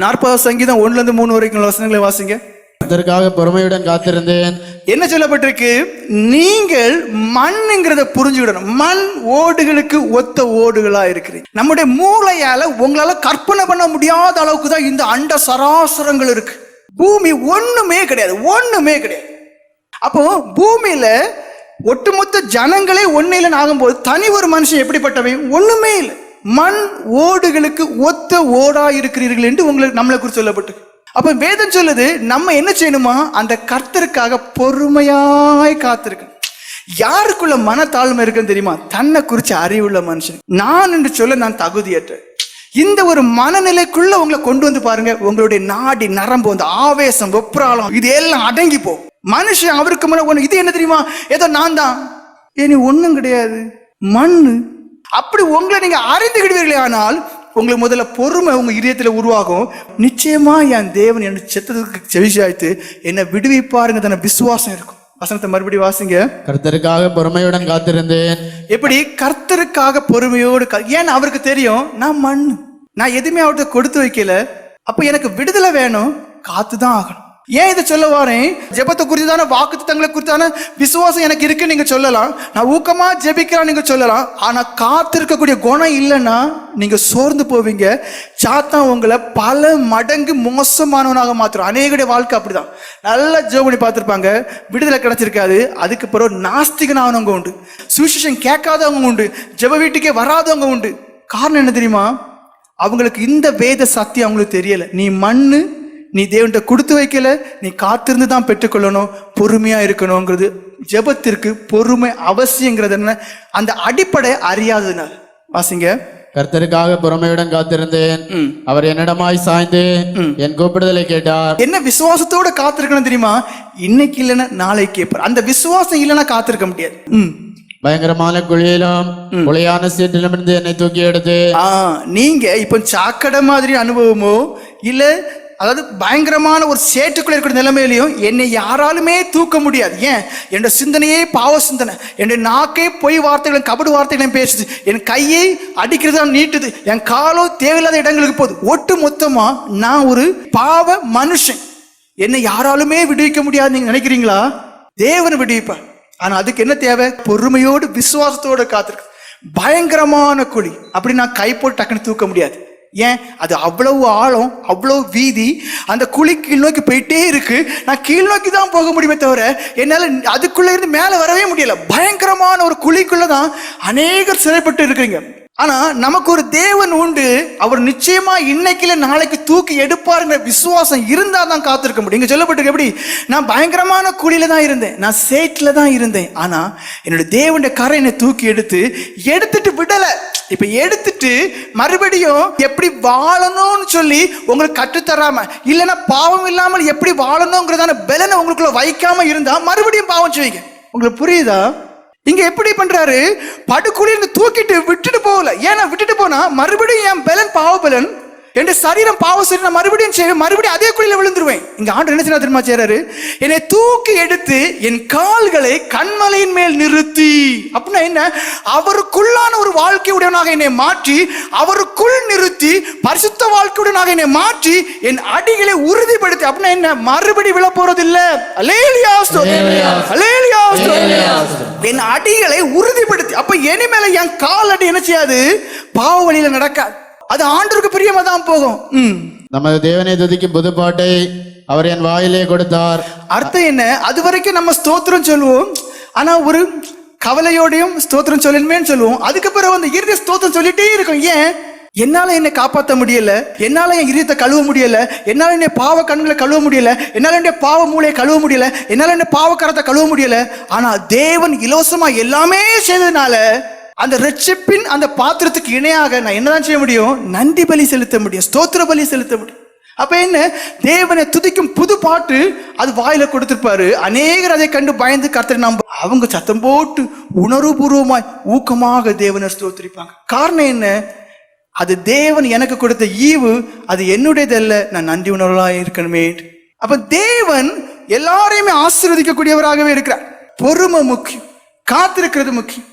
நாற்பதாவது சங்கீதம் ஒண்ணுல இருந்து மூணு வரைக்கும் வசனங்களை வாசிங்க. அதற்காக பொறுமையுடன் காத்திருந்தேன். என்ன சொல்லப்பட்டிருக்கு? நீங்கள் மண்ணுங்கிறத புரிஞ்சுக்கிடணும். மண் ஓடுகளுக்கு ஒத்த ஓடுகளா இருக்கிறீங்க. நம்முடைய மூளையால உங்களால கற்பனை பண்ண முடியாத அளவுக்கு தான் இந்த அண்ட சராசரங்கள் இருக்கு. பூமி ஒண்ணுமே கிடையாது. ஒண்ணுமே கிடையாது. அப்போ பூமியில ஒட்டுமொத்த ஜனங்களே ஒண்ணு இல்லைன்னு ஆகும்போது தனி ஒரு மனுஷன் எப்படிப்பட்டவன்? ஒண்ணுமே இல்லை. மண் ஓடுகளுக்கு ஒத்த ஓடா இருக்கிறீர்கள் என்று உங்களுக்கு நம்மளை குறித்து சொல்லப்பட்டு. அப்ப வேதம் சொல்லுது நம்ம என்ன செய்யணுமா? அந்த கர்த்தருக்காக பொறுமையாய் காத்திருக்கணும். யாருக்குள்ள மனத்தாழ்மை இருக்குன்னு தெரியுமா? தன்னை குறிச்சு அறிவுள்ள மனுஷன். நான் என்று சொல்ல நான் தகுதியற்ற இந்த ஒரு மனநிலைக்குள்ள உங்களை கொண்டு வந்து பாருங்க. உங்களுடைய நாடி நரம்பு அந்த ஆவேசம் வெப்ராளம் இது எல்லாம் அடங்கி போ. மனுஷன் அவருக்கு முன்ன ஒண்ணு. இது என்ன தெரியுமா? ஏதோ நான் தான் ஏனி ஒண்ணும் கிடையாது. மண்ணு அப்படி உங்களை நீங்க அறிந்துகிடுவீர்களே ஆனால் உங்களுக்கு முதல்ல பொறுமை உங்க இதயத்துல உருவாகும். நிச்சயமா என் தேவன் என் செத்ததுக்கு செவிசாய்த்து என்னை விடுவிப்பாருங்க தன விசுவாசம் இருக்கும். வசனத்தை மறுபடியும் வாசிங்க. கர்த்தருக்காக பொறுமையுடன் காத்திருந்தேன். எப்படி? கர்த்தருக்காக பொறுமையோடு ஏன்னா அவருக்கு தெரியும்? நான் மண். நான் எதுவுமே அவர்கிட்ட கொடுத்து வைக்கல. அப்ப எனக்கு விடுதலை வேணும். காத்து தான் ஆகணும். ஏன் இதை சொல்ல வரேன் ஜெபத்தை குறித்தான வாக்குத்தங்களை குறித்தான விசுவாசம் எனக்கு இருக்கு நீங்க சொல்லலாம். நான் ஊக்கமா ஜெபிக்கிறேன் நீங்க சொல்லலாம். ஆனா காத்திருக்கக்கூடிய குணம் இல்லைன்னா நீங்க சோர்ந்து போவீங்க. சாத்தான் உங்களை பல மடங்கு மோசமானவனாக மாத்திரும் அநேகடைய வாழ்க்கை அப்படிதான். நல்லா ஜெபம் பண்ணி பார்த்துருப்பாங்க. விடுதலை கிடைச்சிருக்காது. அதுக்கு பிறகு நாஸ்திகனானவங்க உண்டு. சுவிசேஷம் கேட்காதவங்க உண்டு. ஜெப வீட்டுக்கே வராதவங்க உண்டு. காரணம் என்ன தெரியுமா? அவங்களுக்கு இந்த வேத சக்தி அவங்களுக்கு தெரியல. நீ மண்ணு நீ தேவன்கிட்ட கொடுத்து வைக்கல நீ காத்திருந்து தான் பெற்றுக்கொள்ளணும் பொறுமையா இருக்கணுங்கிறது ஜெபத்திற்கு பொறுமை அவசியங்கிறது என்ன? அந்த அடிப்படை அறியாததுனால வாசிங்க. கர்த்தருக்காக பொறுமையுடன் காத்திருந்தேன். அவர் என்னிடமாய் சாய்ந்து என் கூப்பிடுதலை கேட்டார். என்ன விசுவாசத்தோட காத்திருக்கணும் தெரியுமா? இன்னைக்கு இல்லைன்னா நாளைக்கு கேட்பார். அந்த விசுவாசம் இல்லைன்னா காத்திருக்க முடியாது. பயங்கரமான குழியிலும் குழியான சீட்டிலுமிருந்து என்னை தூக்கி எடுத்து. ஆ நீங்க இப்போ சாக்கடை மாதிரி அனுபவமோ இல்ல அதாவது பயங்கரமான ஒரு சேட்டுக்குள்ள இருக்கிற நிலைமையிலையும் என்னை யாராலுமே தூக்க முடியாது. ஏன்? என்னோட சிந்தனையே பாவ சிந்தனை. என்னுடைய நாக்கே பொய் வார்த்தைகளும் கபடு வார்த்தைகளையும் பேசுது. என் கையை அடிக்கிறது நீட்டுது. என் காலோ தேவையில்லாத இடங்களுக்கு போகுது. ஒட்டு மொத்தமாக நான் ஒரு பாவ மனுஷன். என்னை யாராலுமே விடுவிக்க முடியாது நீங்கள் நினைக்கிறீங்களா? தேவன் விடுவிப்பார். ஆனால் அதுக்கு என்ன தேவை? பொறுமையோடு விசுவாசத்தோடு காத்திருக்கு பயங்கரமான குழி அப்படி நான் கை போட்டு டக்குன்னு தூக்க முடியாது. ஏன்? அது அவ்வளவு ஆழம் அவ்வளவு வீதி அந்த குழி கீழ் நோக்கி போயிட்டே இருக்கு. நான் கீழ் நோக்கி தான் போக முடியுமே தவிர என்னால் அதுக்குள்ள இருந்து மேலே வரவே முடியல. பயங்கரமான ஒரு குழிக்குள்ள தான் அநேகர் சிறைப்பட்டு இருக்கிறீங்க. ஆனா நமக்கு ஒரு தேவன் உண்டு. அவர் நிச்சயமா இன்னைக்குல நாளைக்கு தூக்கி எடுப்பாருங்கிற விசுவாசம் இருந்தா தான் காத்திருக்க முடியும். இங்க சொல்லப்பட்டிருக்கு எப்படி? நான் பயங்கரமான குழியில தான் இருந்தேன். நான் சேட்ல தான் இருந்தேன். ஆனா என்னோட தேவனுடைய கரை என்னை தூக்கி எடுத்து எடுத்துட்டு விடலை. இப்ப எடுத்துட்டு மறுபடியும் எப்படி வாழணும்னு சொல்லி உங்களுக்கு கற்றுத்தராம இல்லைன்னா பாவம் இல்லாமல் எப்படி வாழணுங்கிறதான பலனை உங்களுக்குள்ள வைக்காம இருந்தா மறுபடியும் பாவம் செய்வீங்க உங்களுக்கு புரியுதா? இங்க எப்படி பண்றாரு? படுக்குழி தூக்கிட்டு விட்டுட்டு போகல. ஏன்னா விட்டுட்டு போனா மறுபடியும் என் பலன் பாவ பலன் என் சரீரம் பாவ சரீரம் மறுபடியும் செய்வேன் மறுபடியும் அதே குழியில விழுந்துருவேன். இங்க ஆண்டு என்ன செய்யணும் தெரியுமா செய்யறாரு என்னை தூக்கி எடுத்து என் கால்களை கண்மலையின் மேல் நிறுத்தி. அப்படின்னா என்ன? அவருக்குள்ளான ஒரு வாழ்க்கையுடனாக என்னை மாற்றி அவருக்குள் நிறுத்தி பரிசுத்த வாழ்க்கையுடனாக என்னை மாற்றி என் அடிகளை உறுதிப்படுத்தி அப்படின்னா என்ன? மறுபடி விழ போறது இல்ல அலேலியா என் அடிகளை உறுதிப்படுத்தி அப்ப இனிமேல என் கால் அடி என்ன செய்யாது? பாவ வழியில நடக்காது. அது ஆண்டருக்கு பிரியமா தான் போகும். ம். நமது தேவனை துதிக்கும் புதுப்பாட்டை அவர் என் வாயிலே கொடுத்தார். அர்த்தம் என்ன? அது வரைக்கும் நம்ம ஸ்தோத்திரம் சொல்லுவோம். ஆனா ஒரு கவலையோடையும் ஸ்தோத்திரம் சொல்லணுமேன்னு சொல்லுவோம். அதுக்கு பிறகு அந்த இறுதி ஸ்தோத்திரம் சொல்லிட்டே இருக்கும். ஏன்? என்னால என்னை காப்பாற்ற முடியல. என்னால என் இதயத்தை கழுவ முடியல. என்னால என்னை பாவ கண்களை கழுவ முடியல. என்னால என்னுடைய பாவ மூளையை கழுவ முடியல. என்னால என்னுடைய பாவக்கரத்தை கழுவ முடியல. ஆனா தேவன் இலவசமா எல்லாமே செய்ததுனால அந்த ரட்சிப்பின் அந்த பாத்திரத்துக்கு இணையாக நான் என்னதான் செய்ய முடியும்? நந்தி பலி செலுத்த முடியும் ஸ்தோத்திர பலி செலுத்த முடியும். அப்ப என்ன? தேவனை துதிக்கும் புது பாட்டு அது வாயில கொடுத்திருப்பாரு. அநேகர் அதை கண்டு பயந்து கர்த்தரை நம்ப அவங்க சத்தம் போட்டு உணர்வுபூர்வமாய் ஊக்கமாக தேவனை ஸ்தோத்திரிப்பாங்க. காரணம் என்ன? அது தேவன் எனக்கு கொடுத்த ஈவு அது என்னுடையதல்ல நான் நன்றி உணர்வலாக இருக்கணுமே அப்ப தேவன் எல்லாரையுமே ஆசீர்வதிக்கக்கூடியவராகவே இருக்கிறார். பொறுமை முக்கியம் காத்திருக்கிறது முக்கியம்.